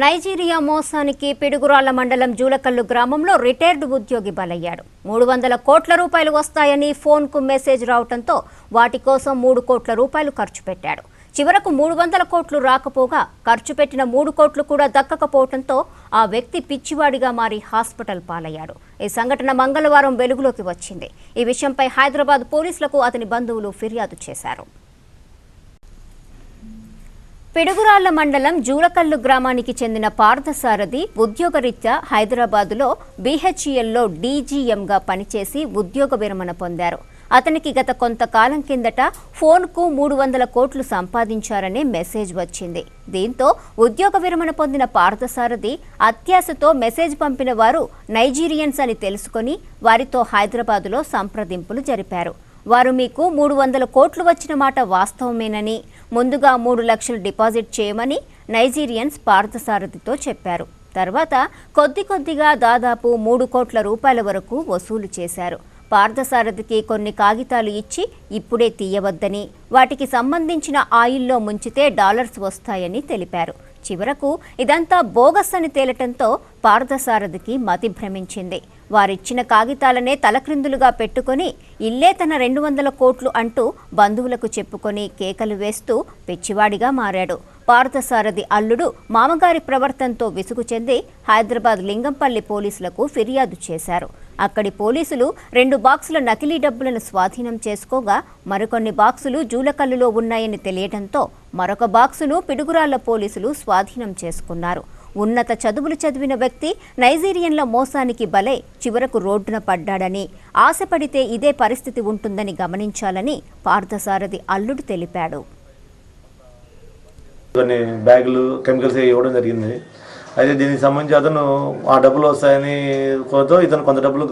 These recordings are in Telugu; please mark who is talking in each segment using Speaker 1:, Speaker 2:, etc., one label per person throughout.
Speaker 1: నైజీరియా మోసానికి పిడుగురాళ్ళ మండలం జూలకల్లు గ్రామంలో రిటైర్డ్ ఉద్యోగి బలయ్యాడు. మూడు వందల కోట్ల రూపాయలు వస్తాయని ఫోన్కు మెసేజ్ రావడంతో వాటి కోసం మూడు కోట్ల రూపాయలు ఖర్చు పెట్టాడు. చివరకు మూడు వందల కోట్లు రాకపోగా ఖర్చు పెట్టిన మూడు కోట్లు కూడా దక్కకపోవడంతో ఆ వ్యక్తి పిచ్చివాడిగా మారి హాస్పిటల్ పాలయ్యాడు. ఈ సంఘటన మంగళవారం వెలుగులోకి వచ్చింది. ఈ విషయంపై హైదరాబాద్ పోలీసులకు అతని బంధువులు ఫిర్యాదు చేశారు. పిడుగురాళ్ళ మండలం జూలకల్లు గ్రామానికి చెందిన పార్థసారథి ఉద్యోగరీత్యా హైదరాబాదులో బీహెచ్ఈఎల్లో డీజీఎంగా పనిచేసి ఉద్యోగ విరమణ పొందారు. అతనికి గత కొంతకాలం కిందట ఫోన్కు మూడు వందల కోట్లు సంపాదించారనే మెసేజ్ వచ్చింది. దీంతో ఉద్యోగ విరమణ పొందిన పార్థసారథి అత్యాశతో మెసేజ్ పంపిన వారు నైజీరియన్స్ అని తెలుసుకొని వారితో హైదరాబాదులో సంప్రదింపులు జరిపారు. వారు మీకు మూడు వందల కోట్లు వచ్చిన మాట వాస్తవమేనని ముందుగా మూడు లక్షలు డిపాజిట్ చేయమని నైజీరియన్స్ పార్థసారథితో చెప్పారు. తర్వాత కొద్ది కొద్దిగా దాదాపు మూడు కోట్ల రూపాయల వరకు వసూలు చేశారు. పార్థసారథికి కొన్ని కాగితాలు ఇచ్చి ఇప్పుడే తీయవద్దని వాటికి సంబంధించిన ఆయిల్లో ముంచితే డాలర్స్ వస్తాయని తెలిపారు. చివరకు ఇదంతా బోగస్ అని తేలటంతో పార్థసారథికి మతి భ్రమించింది. వారిచ్చిన కాగితాలనే తలక్రిందులుగా పెట్టుకొని ఇల్లే తన రెండు వందల కోట్లు అంటూ బంధువులకు చెప్పుకొని కేకలు వేస్తూ పిచ్చివాడిగా మారాడు. పార్థసారథి అల్లుడు మామగారి ప్రవర్తనతో విసుగు చెంది హైదరాబాద్ లింగంపల్లి పోలీసులకు ఫిర్యాదు చేశారు. అక్కడి పోలీసులు రెండు బాక్సుల నకిలీ డబ్బులను స్వాధీనం చేసుకోగా మరికొన్ని బాక్సులు జూలకల్లులో ఉన్నాయని తెలియడంతో మరొక బాక్సును పిడుగురాళ్ళ పోలీసులు స్వాధీనం చేసుకున్నారు. ఉన్నత చదువులు చదివిన వ్యక్తి నైజీరియన్ల మోసానికి బలై చివరకు రోడ్డున పడ్డాడని ఆశపడితే ఇదే పరిస్థితి ఉంటుందని గమనించాలని పార్థసారథి అల్లుడు తెలిపాడు.
Speaker 2: కొన్ని బ్యాగులు కెమికల్స్ ఇవ్వడం జరిగింది. అయితే దీనికి సంబంధించి అతను ఆ డబ్బులు వస్తాయని కోతో ఇతను కొంత డబ్బులు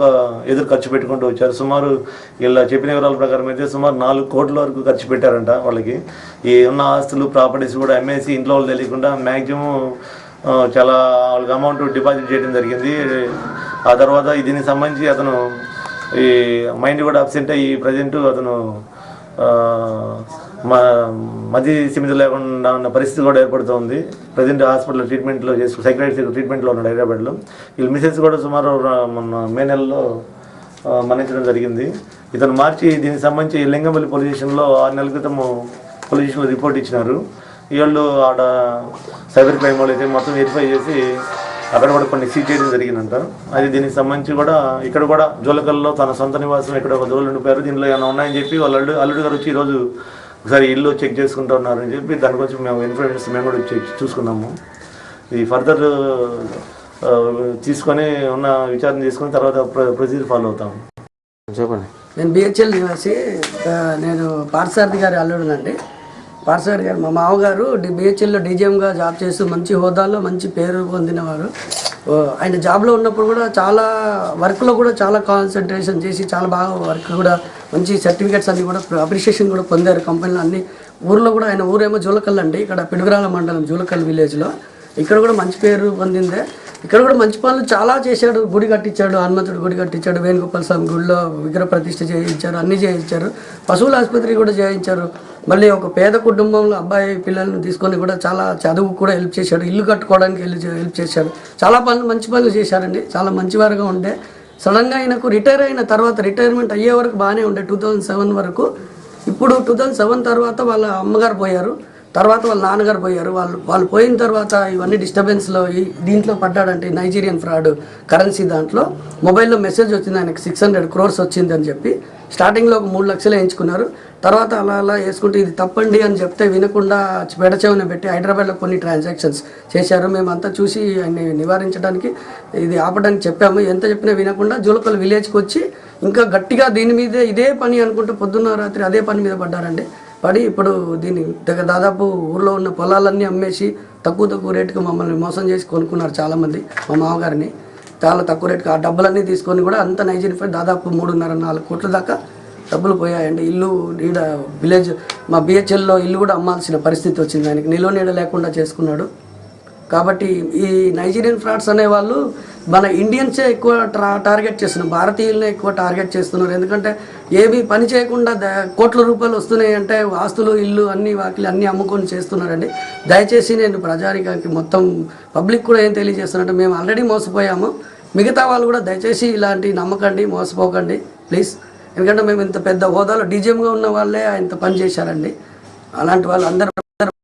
Speaker 2: ఎదురు ఖర్చు పెట్టుకుంటూ వచ్చారు. సుమారు వీళ్ళ చెప్పిన వివరాల ప్రకారం అయితే సుమారు నాలుగు కోట్ల వరకు ఖర్చు పెట్టారంట వాళ్ళకి. ఈ ఉన్న ఆస్తులు ప్రాపర్టీస్ కూడా అమ్మేసి ఇంట్లో వాళ్ళు తెలియకుండా మ్యాక్సిమం చాలా వాళ్ళకి అమౌంట్ డిపాజిట్ చేయడం జరిగింది. ఆ తర్వాత దీనికి సంబంధించి అతను ఈ మైండ్ కూడా అబ్సెంట్ అయ్యి ప్రజెంట్ అతను మతి సిమితి లేకుండా ఉన్న పరిస్థితి కూడా ఏర్పడుతోంది. ప్రజెంట్ హాస్పిటల్ ట్రీట్మెంట్లో చేసు సైక్రటిక్ ట్రీట్మెంట్లో ఉన్నాడు హైదరాబాద్లో. వీళ్ళు మిసెస్ కూడా సుమారు మొన్న మే నెలలో మరణించడం జరిగింది. ఇతను మార్చి దీనికి సంబంధించి లింగంపల్లి పోలీస్ స్టేషన్లో ఆరు నెలల క్రితం పోలీస్ స్టేషన్లో రిపోర్ట్ ఇచ్చినారు. వీళ్ళు ఆడ సైబర్ క్రైమ్ వాళ్ళు అయితే మొత్తం వెరిఫై చేసి అక్కడ కూడా కొన్ని సీజ్ చేయడం జరిగిందంట. అది దీనికి సంబంధించి కూడా ఇక్కడ కూడా జోలకల్లో తన సొంత నివాసం ఇక్కడ ఒక జోలు ఉండిపోయారు దీనిలో ఏమైనా ఉన్నాయని చెప్పి వాళ్ళు అల్లుడు అల్లుడు గారు వచ్చి ఈరోజు ఒకసారి ఇల్లు చెక్ చేసుకుంటూ ఉన్నారని చెప్పి దాని గురించి మేము ఇన్ఫర్మేషన్ మేము కూడా చెక్ చూసుకున్నాము. ఈ ఫర్దర్ తీసుకొని ఉన్న విచారణ తీసుకొని తర్వాత ప్రొసీజర్ ఫాలో అవుతాము.
Speaker 3: చెప్పండి.
Speaker 4: నేను బిహెచ్ఎల్ నివాసి నేను పార్సారథి గారి అల్లుడునండి. పార్సారథి గారు మా మామగారు డి- బిహెచ్ఎల్లో డీజీఎంగా జాబ్ చేస్తూ మంచి హోదాలో మంచి పేరు పొందినవారు. ఆయన జాబ్లో ఉన్నప్పుడు కూడా చాలా వర్క్లో కూడా చాలా కాన్సన్ట్రేషన్ చేసి చాలా బాగా వర్క్ కూడా మంచి సర్టిఫికేట్స్ అన్నీ కూడా అప్రిషియేషన్ కూడా పొందారు కంపెనీలు అన్ని. ఊర్లో కూడా ఆయన ఊరేమో జూలకల్ అండి. ఇక్కడ పిడుగురాల మండలం జూలకల్ విలేజ్లో ఇక్కడ కూడా మంచి పేరు పొందిందే. ఇక్కడ కూడా మంచి పనులు చాలా చేశాడు. గుడి కట్టించాడు హనుమంతుడు గుడి కట్టించాడు వేణుగోపాల స్వామి గుడిలో విగ్రహ ప్రతిష్ఠ చేయించారు అన్ని చేయించారు. పశువుల ఆసుపత్రి కూడా చేయించారు. మళ్ళీ ఒక పేద కుటుంబంలో అబ్బాయి పిల్లల్ని తీసుకొని కూడా చాలా చదువు కూడా హెల్ప్ చేశాడు. ఇల్లు కట్టుకోవడానికి హెల్ప్ చేశాడు. చాలా పనులు మంచి పనులు చేశారండి. చాలా మంచివారుగా ఉండే. సడన్గా ఆయనకు రిటైర్ అయిన తర్వాత రిటైర్మెంట్ అయ్యే వరకు బాగానే ఉండే. టూ థౌజండ్ సెవెన్ వరకు. ఇప్పుడు టూ థౌజండ్ సెవెన్ తర్వాత వాళ్ళ అమ్మగారు పోయారు. తర్వాత వాళ్ళ నాన్నగారు పోయారు. వాళ్ళు వాళ్ళు పోయిన తర్వాత ఇవన్నీ డిస్టర్బెన్స్లో దీంట్లో పడ్డాడంటే నైజీరియన్ ఫ్రాడ్ కరెన్సీ దాంట్లో. మొబైల్లో మెసేజ్ వచ్చింది ఆయనకి సిక్స్ హండ్రెడ్ క్రోర్స్ వచ్చింది అని చెప్పి. స్టార్టింగ్లో ఒక మూడు లక్షలు వేయించుకున్నారు తర్వాత అలా అలా వేసుకుంటే ఇది తప్పండి అని చెప్తే వినకుండా పెడచెవిన పెట్టి హైదరాబాద్లో కొన్ని ట్రాన్సాక్షన్స్ చేశారు. మేమంతా చూసి ఆయన్ని నివారించడానికి ఇది ఆపడానికి చెప్పాము. ఎంత చెప్పినా వినకుండా జూలపల్లి విలేజ్కి వచ్చి ఇంకా గట్టిగా దీని మీదే ఇదే పని అనుకుంటూ పొద్దున్న రాత్రి అదే పని మీద పడ్డారండి. పడి ఇప్పుడు దీన్ని దగ్గర దాదాపు ఊర్లో ఉన్న పొలాలన్నీ అమ్మేసి తక్కువ తక్కువ రేటుకి మమ్మల్ని మోసం చేసి కొనుక్కున్నారు చాలామంది మా మామగారిని. చాలా తక్కువ రేటుకి ఆ డబ్బులన్నీ తీసుకొని కూడా అంత నైజీరియా దాదాపు మూడున్నర నాలుగు కోట్ల దాకా డబ్బులు పోయాయండి. ఇల్లు ఈడ విలేజ్ మా బిహెచ్ఎల్లో ఇల్లు కూడా అమ్మాల్సిన పరిస్థితి వచ్చింది ఆయనకి. నిలువ నీడ లేకుండా చేసుకున్నాడు. కాబట్టి ఈ నైజీరియన్ ఫ్రాడ్స్ అనేవాళ్ళు మన ఇండియన్సే ఎక్కువ ట్రా టార్గెట్ చేస్తున్నారు. భారతీయులనే ఎక్కువ టార్గెట్ చేస్తున్నారు. ఎందుకంటే ఏవి పని చేయకుండా ద- కోట్ల రూపాయలు వస్తున్నాయి అంటే ఆస్తులు ఇల్లు అన్ని వాకిలు అన్ని అమ్ముకొని చేస్తున్నారండి. దయచేసి నేను ప్రజానికానికి మొత్తం పబ్లిక్ కూడా ఏం తెలియజేస్తున్నారంటే మేము ఆల్రెడీ మోసపోయాము. మిగతా వాళ్ళు కూడా దయచేసి ఇలాంటి నమ్మకండి మోసపోకండి. ప్లీజ్. ఎందుకంటే మేము ఇంత పెద్ద హోదాలో డీజీఎంగా ఉన్న వాళ్ళే ఇంత పని చేశారండి. అలాంటి వాళ్ళు అందరూ